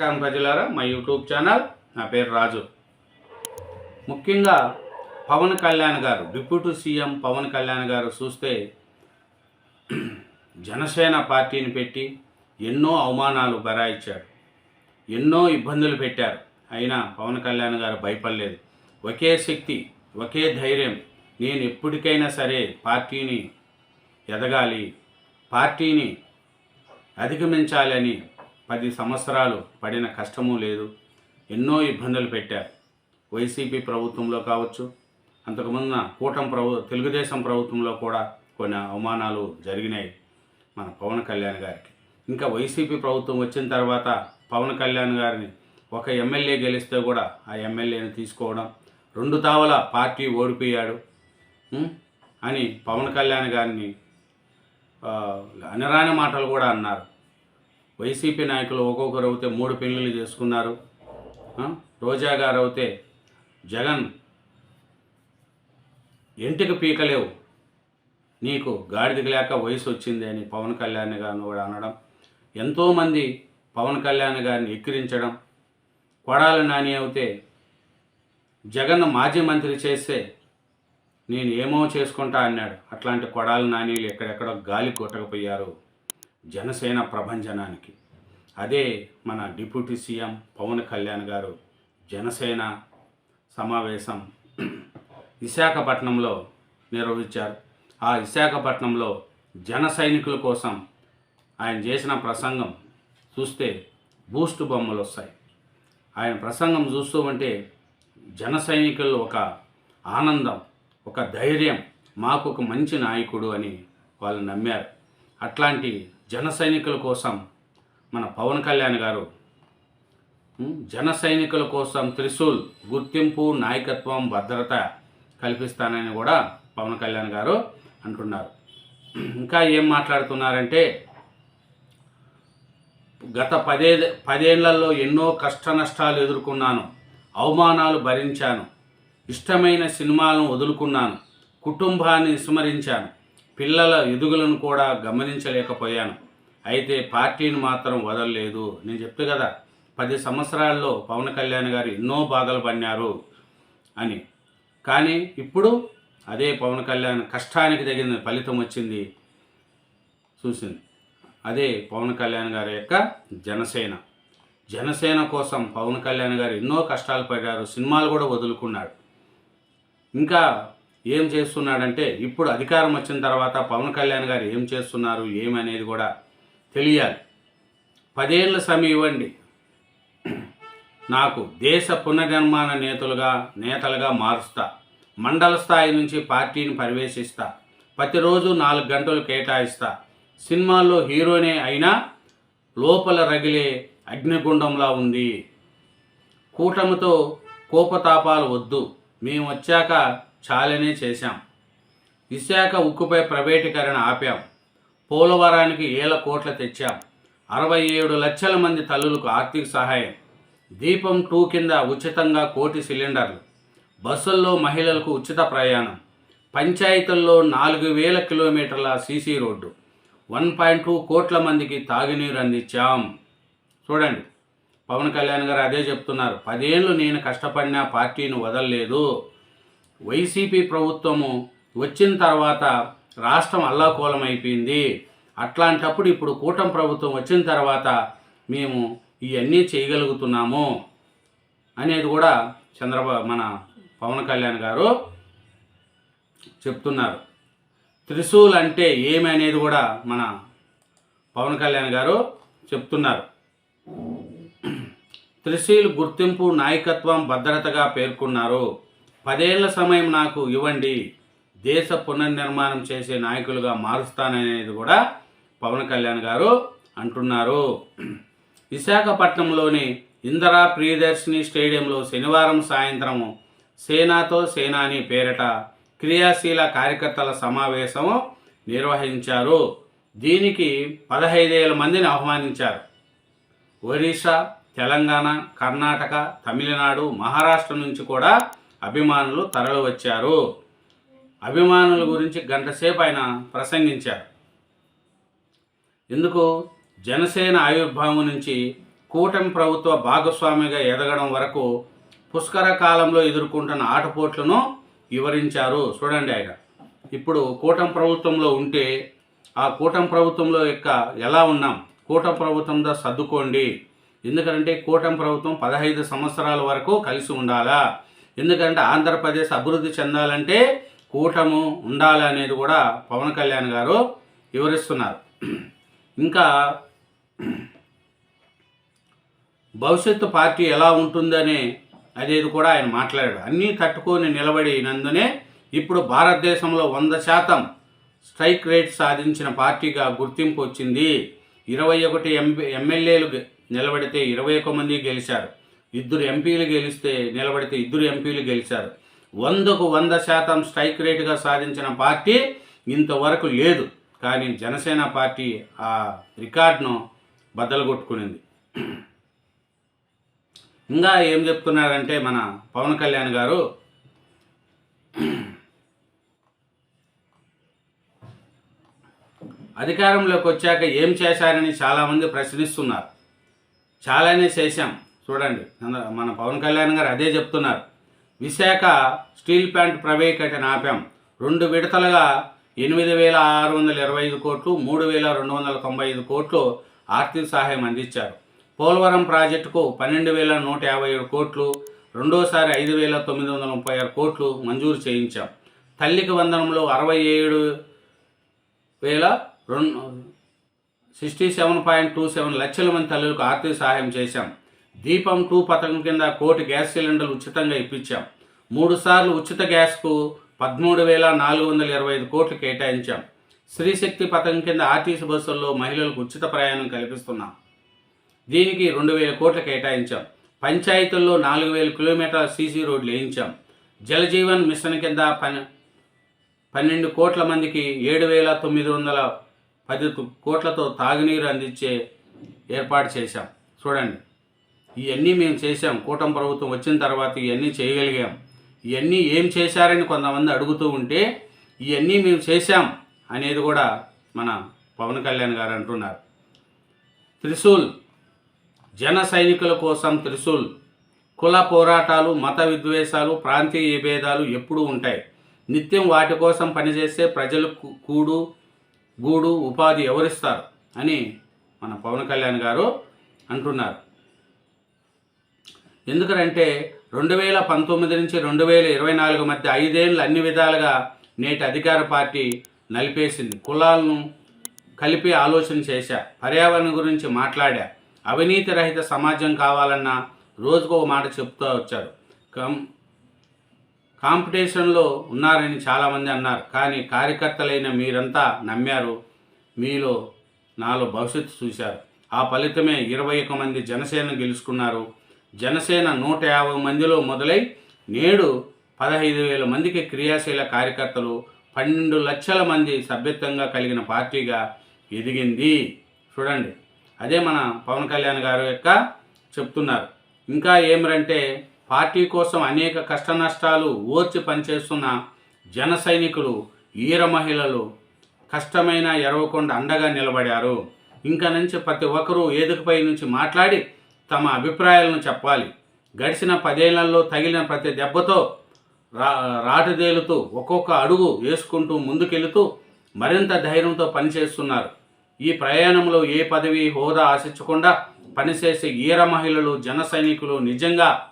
నమస్కారం ప్రజలారా మా యూట్యూబ్ ఛానల్ నా పేరు రాజు. ముఖ్యంగా పవన్ కళ్యాణ్ గారు డిప్యూటీ సీఎం పవన్ కళ్యాణ్ గారు చూస్తే జనసేన పార్టీని పెట్టి ఎన్నో అవమానాలు బరాయించాడు ఎన్నో ఇబ్బందులు పెట్టారు. అయినా పవన్ కళ్యాణ్ గారు భయపడలేదు. ఒకే శక్తి ఒకే ధైర్యం. నేను ఎప్పటికైనా సరే పార్టీని ఎదగాలి పార్టీని అధిగమించాలని పది సంవత్సరాలు పడిన కష్టము లేదు. ఎన్నో ఇబ్బందులు పెట్టారు. వైసీపీ ప్రభుత్వంలో కావచ్చు అంతకుముందు కూటమి ప్రభు తెలుగుదేశం ప్రభుత్వంలో కూడా కొన్ని అవమానాలు జరిగినాయి మన పవన్ కళ్యాణ్ గారికి. ఇంకా వైసీపీ ప్రభుత్వం వచ్చిన తర్వాత పవన్ కళ్యాణ్ గారిని ఒక ఎమ్మెల్యే గెలిస్తే కూడా ఆ ఎమ్మెల్యేని తీసుకోవడం రెండు తావల పార్టీ ఓడిపోయాడు అని పవన్ కళ్యాణ్ గారిని ఆ, అనరాని మాటలు కూడా అన్నారు. వైసీపీ నాయకులు ఒక్కొక్కరు అయితే మూడు పెళ్ళిళ్ళు చేసుకున్నారు. రోజా గారు అయితే జగన్. ఎంటికి పీకలేవు. నీకు గాడిదకి లేక వయసు వచ్చింది అని పవన్ కళ్యాణ్ గారిని కూడా అనడం. ఎంతోమంది పవన్ కళ్యాణ్ గారిని ఎక్కిరించడం. కొడాలి నాని అయితే జగన్ మాజీ మంత్రి చేస్తే నేను ఏమో చేసుకుంటా అన్నాడు. అట్లాంటి కొడాలి నానీలు ఎక్కడెక్కడో గాలి కొట్టకపోయారు జనసేన ప్రభంజనానికి. అదే మన డిప్యూటీ సీఎం పవన్ కళ్యాణ్ గారు జనసేన సమావేశం విశాఖపట్నంలో నిర్వహించారు. ఆ విశాఖపట్నంలో జన సైనికుల కోసం ఆయన చేసిన ప్రసంగం చూస్తే బూస్ట్ బొమ్మలు వస్తాయి. ఆయన ప్రసంగం చూస్తూ ఉంటే జన సైనికులు ఒక ఆనందం ఒక ధైర్యం మాకు ఒక మంచి నాయకుడు అని వాళ్ళు నమ్మారు. అట్లాంటి జన సైనికుల కోసం మన పవన్ కళ్యాణ్ గారు జన సైనికుల కోసం త్రిశూల్ గుర్తింపు నాయకత్వం భద్రత కల్పిస్తానని కూడా పవన్ కళ్యాణ్ గారు అంటున్నారు. ఇంకా ఏం మాట్లాడుతున్నారంటే గత పదే పదేళ్ళలో ఎన్నో కష్ట నష్టాలు ఎదుర్కొన్నాను అవమానాలు భరించాను ఇష్టమైన సినిమాలను వదులుకున్నాను కుటుంబాన్ని విస్మరించాను పిల్లల ఎదుగులను కూడా గమనించలేకపోయాను. అయితే పార్టీని మాత్రం వదలలేదు. నేను చెప్తే కదా పది సంవత్సరాల్లో పవన్ కళ్యాణ్ గారు ఎన్నో బాధలు పడినారు అని. కానీ ఇప్పుడు అదే పవన్ కళ్యాణ్ కష్టానికి తగిన ఫలితం వచ్చింది. చూసింది. అదే పవన్ కళ్యాణ్ గారి యొక్క జనసేన. జనసేన కోసం పవన్ కళ్యాణ్ గారు ఎన్నో కష్టాలు పడ్డారు. సినిమాలు కూడా వదులుకున్నాడు. ఇంకా ఏం చేస్తున్నాడంటే ఇప్పుడు అధికారం వచ్చిన తర్వాత పవన్ కళ్యాణ్ గారు ఏం చేస్తున్నారు ఏమనేది కూడా తెలియాలి. పదేళ్ళ సమయం ఇవ్వండి. నాకు దేశ పునర్నిర్మాణ నేతలుగా నేతలుగా మారుస్తా. మండల స్థాయి నుంచి పార్టీని పరివేశిస్తా. ప్రతిరోజు నాలుగు గంటలు కేటాయిస్తా. సినిమాల్లో హీరోనే అయినా లోపల రగిలే అగ్నిగుండంలా ఉంది. కూటమితో కోపతాపాలు వద్దు. మేము వచ్చాక చాలనే చేశాం. విశాఖ ఉక్కుపై ప్రైవేటీకరణ ఆపాం. పోలవరానికి ఏల కోట్ల తెచ్చాం. అరవై ఏడు లక్షల మంది తల్లులకు ఆర్థిక సహాయం. దీపం టూ కింద ఉచితంగా కోటి సిలిండర్లు. బస్సుల్లో మహిళలకు ఉచిత ప్రయాణం. పంచాయతీల్లో నాలుగు వేల కిలోమీటర్ల CC road. One point two కోట్ల మందికి తాగునీరు అందించాం. చూడండి. పవన్ కళ్యాణ్ గారు అదే చెప్తున్నారు. పదేళ్ళు నేను కష్టపడిన పార్టీని వదలలేదు. వైసీపీ ప్రభుత్వము వచ్చిన తర్వాత రాష్ట్రం అల్లాకోలం అయిపోయింది అట్లాంటప్పుడు ఇప్పుడు కూటమి ప్రభుత్వం వచ్చిన తర్వాత మేము ఇవన్నీ చేయగలుగుతున్నాము అనేది కూడా చంద్రబాబు మన పవన్ కళ్యాణ్ గారు చెప్తున్నారు. త్రిశూల్ అంటే ఏమి అనేది కూడా మన పవన్ కళ్యాణ్ గారు చెప్తున్నారు. త్రిశూల్ గుర్తింపు నాయకత్వం భద్రతగా పేర్కొన్నారు. పదేళ్ళ సమయం నాకు ఇవ్వండి. దేశ పునర్నిర్మాణం చేసే నాయకులుగా మారుస్తాననేది కూడా పవన్ కళ్యాణ్ గారు అంటున్నారు. విశాఖపట్నంలోని ఇందిరా ప్రియదర్శిని స్టేడియంలో శనివారం సాయంత్రం సేనాతో సేనాని పేరిట క్రియాశీల కార్యకర్తల సమావేశం నిర్వహించారు. దీనికి పదహైదేల మందిని ఆహ్వానించారు. ఒరిస్సా తెలంగాణ కర్ణాటక తమిళనాడు మహారాష్ట్ర నుంచి కూడా అభిమానులు తరలి వచ్చారు అభిమానుల గురించి గంటసేపు ఆయన ప్రసంగించారు. ఎందుకు? జనసేన ఆవిర్భావం నుంచి కూటమి ప్రభుత్వ భాగస్వామిగా ఎదగడం వరకు పుష్కర కాలంలో ఎదుర్కొంటున్న ఆటపోట్లను వివరించారు. చూడండి ఆయన. ఇప్పుడు కూటమి ప్రభుత్వంలో ఉంటే ఆ కూటమి ప్రభుత్వంలో యొక్క ఎలా ఉన్నాం? కూటమి ప్రభుత్వంతో సర్దుకోండి. ఎందుకంటే కూటమి ప్రభుత్వం పదహైదు సంవత్సరాల వరకు కలిసి ఉండాలా? ఎందుకంటే ఆంధ్రప్రదేశ్ అభివృద్ధి చెందాలంటే కూటము ఉండాలి అనేది కూడా పవన్ కళ్యాణ్ గారు వివరిస్తున్నారు. ఇంకా భవిష్యత్తు పార్టీ ఎలా ఉంటుందనే అనేది కూడా ఆయన మాట్లాడాడు. అన్నీ తట్టుకొని నిలబడినందునే ఇప్పుడు భారతదేశంలో వంద శాతం స్ట్రైక్ రేట్ సాధించిన పార్టీగా గుర్తింపు వచ్చింది. ఇరవై ఒకటి ఎంపీ ఎమ్మెల్యేలు నిలబడితే ఇరవై ఒక్క మంది గెలిచారు. ఇద్దరు ఎంపీలు గెలిస్తే నిలబడితే ఇద్దరు ఎంపీలు గెలిచారు. వందకు వంద శాతం స్ట్రైక్ రేటుగా సాధించిన పార్టీ ఇంతవరకు లేదు. కానీ జనసేన పార్టీ ఆ రికార్డును బద్దలుగొట్టుకునింది. ఇంకా ఏం చెప్తున్నారంటే మన పవన్ కళ్యాణ్ గారు అధికారంలోకి వచ్చాక ఏం చేశారని చాలామంది ప్రశ్నిస్తున్నారు. చాలానే చేశాం. చూడండి మన పవన్ కళ్యాణ్ గారు అదే చెప్తున్నారు. విశాఖ స్టీల్ ప్లాంట్ ప్రైవేటీకరణ ఆపాం. రెండు విడతలుగా ఎనిమిది వేల ఆరు వందల ఇరవై ఐదు కోట్లు మూడు వేల రెండు వందల తొంభై ఐదు కోట్లు ఆర్థిక సహాయం అందించారు. పోలవరం ప్రాజెక్టుకు పన్నెండు వేల నూట యాభై ఏడు కోట్లు రెండోసారి ఐదు వేల తొమ్మిది వందల ముప్పై ఆరు కోట్లు మంజూరు చేయించాం. తల్లికి వందనంలో అరవై ఏడు వేల రెండు sixty seven point two seven లక్షల మంది తల్లులకు ఆర్థిక సహాయం చేశాం. దీపం టూ పథకం కింద కోటి గ్యాస్ సిలిండర్లు ఉచితంగా ఇప్పించాం. మూడుసార్లు ఉచిత గ్యాస్కు పదమూడు వేల నాలుగు వందల ఇరవై ఐదు కోట్లు కేటాయించాం. స్త్రీశక్తి పథకం కింద ఆర్టీసీ బస్సుల్లో మహిళలకు ఉచిత ప్రయాణం కల్పిస్తున్నాం. దీనికి రెండు వేల కోట్లు కేటాయించాం. పంచాయతీల్లో నాలుగు వేల కిలోమీటర్ల సీసీ రోడ్లు వేయించాం. జలజీవన్ మిషన్ కింద పని పన్నెండు కోట్ల మందికి ఏడు వేల తొమ్మిది వందల పది కోట్లతో తాగునీరు అందించే ఏర్పాటు చేశాం. చూడండి. ఇవన్నీ మేము చేశాం. కూటమి ప్రభుత్వం వచ్చిన తర్వాత ఇవన్నీ చేయగలిగాం. ఇవన్నీ ఏం చేశారని కొంతమంది అడుగుతూ ఉంటే ఇవన్నీ మేము చేశాం అనేది కూడా మన పవన్ కళ్యాణ్ గారు అంటున్నారు. త్రిశూల్ జన సైనికుల కోసం త్రిశూల్ కుల పోరాటాలు మత విద్వేషాలు ప్రాంతీయ విభేదాలు ఎప్పుడూ ఉంటాయి. నిత్యం వాటి కోసం పనిచేసే ప్రజలకు కూడు గూడు ఉపాధి ఎవరిస్తారు అని మన పవన్ కళ్యాణ్ గారు అంటున్నారు. ఎందుకంటే రెండు వేల పంతొమ్మిది నుంచి రెండు వేల ఇరవై నాలుగు మధ్య ఐదేళ్ళు అన్ని విధాలుగా నేటి అధికార పార్టీ నలిపేసింది. కులాలను కలిపి ఆలోచన చేశా. పర్యావరణం గురించి మాట్లాడా. అవినీతి రహిత సమాజం కావాలన్న రోజుకో మాట చెప్తూ వచ్చారు. కం కాంపిటీషన్లో ఉన్నారని చాలామంది అన్నారు. కానీ కార్యకర్తలైన మీరంతా నమ్మారు. మీలో నాలో భవిష్యత్తు చూశారు. ఆ ఫలితమే ఇరవై ఒక మంది జనసేన గెలుచుకున్నారు. జనసేన నూట యాభై మందిలో మొదలై నేడు పదహైదు వేల మందికి క్రియాశీల కార్యకర్తలు పన్నెండు లక్షల మంది సభ్యత్వంగా కలిగిన పార్టీగా ఎదిగింది. చూడండి అదే మన పవన్ కళ్యాణ్ గారు యొక్క చెప్తున్నారు. ఇంకా ఏమిరంటే పార్టీ కోసం అనేక కష్ట నష్టాలు ఓర్చి పనిచేస్తున్న జన సైనికులు ఈర మహిళలు కష్టమైన ఎరవకుండా అండగా నిలబడారు. ఇంకా నుంచి ప్రతి ఒక్కరూ వేదికపై నుంచి మాట్లాడి తమ అభిప్రాయాలను చెప్పాలి. గడిచిన పదేళ్ళలో తగిలిన ప్రతి దెబ్బతో రా రాటుదేలుతూ ఒక్కొక్క అడుగు వేసుకుంటూ ముందుకెళుతూ మరింత ధైర్యంతో పనిచేస్తున్నారు. ఈ ప్రయాణంలో ఏ పదవి హోదా ఆశించకుండా పనిచేసే ఈర మహిళలు జన సైనికులు నిజంగా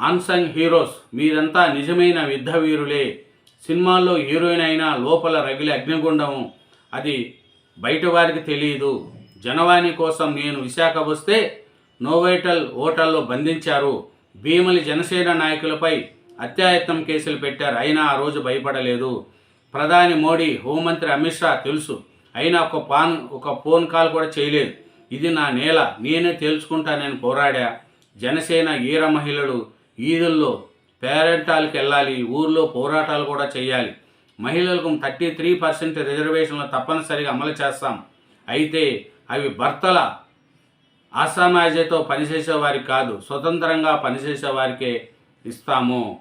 ఆన్సంగ్ హీరోస్. మీరంతా నిజమైన యుద్ధ వీరులే. సినిమాల్లో హీరోయిన్ అయినా లోపల రగిలే అగ్నిగుండం. అది బయట వారికి తెలియదు జనవాణి కోసం నేను విశాఖ వస్తే నోవైటల్ హోటల్లో బంధించారు. భీమలి జనసేన నాయకులపై అత్యాయత్నం కేసులు పెట్టారు. అయినా ఆ రోజు భయపడలేదు. ప్రధాని మోడీ హోంమంత్రి అమిత్ షా తెలుసు. అయినా ఒక పాన్ ఒక ఫోన్ కాల్ కూడా చేయలేదు. ఇది నా నేల. నేనే తేల్చుకుంటానని పోరాడా? జనసేన ఈర మహిళలు ఈదుల్లో పేరెంటాలకు వెళ్ళాలి. ఊర్లో పోరాటాలు కూడా చేయాలి. మహిళలకు థర్టీ త్రీ పర్సెంట్ రిజర్వేషన్లు తప్పనిసరిగా అమలు చేస్తాం. అయితే అవి భర్తల అసమాజతో పనిచేసేవారికి కాదు స్వతంత్రంగా పనిచేసేవారికే ఇస్తాము.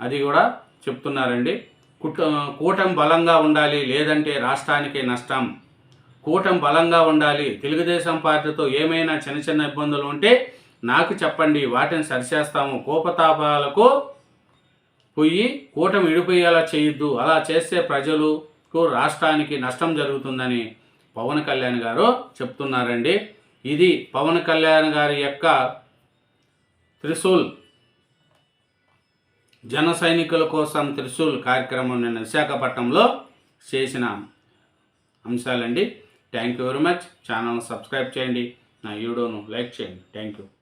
అది కూడా చెప్తున్నారండి. కుట కూటం బలంగా ఉండాలి లేదంటే రాష్ట్రానికే నష్టం. కూటం బలంగా ఉండాలి తెలుగుదేశం పార్టీతో ఏమైనా చిన్న చిన్న ఇబ్బందులు ఉంటే నాకు చెప్పండి వాటిని సరిచేస్తాము. కోపతాపాలకు పోయి కూటమి విడిపోయేలా చేయొద్దు. అలా చేస్తే ప్రజలకు రాష్ట్రానికి నష్టం జరుగుతుందని పవన్ కళ్యాణ్ గారు చెప్తున్నారండి. ఇది పవన్ కళ్యాణ్ గారి యొక్క త్రిశూల్ జన సైనికుల కోసం త్రిశూల్ కార్యక్రమం నిన్న విశాఖపట్నంలో చేసిన అంశాలండి. Thank you very much channel subscribe చేయండి. నా వీడియోను లైక్ చేయండి. Thank you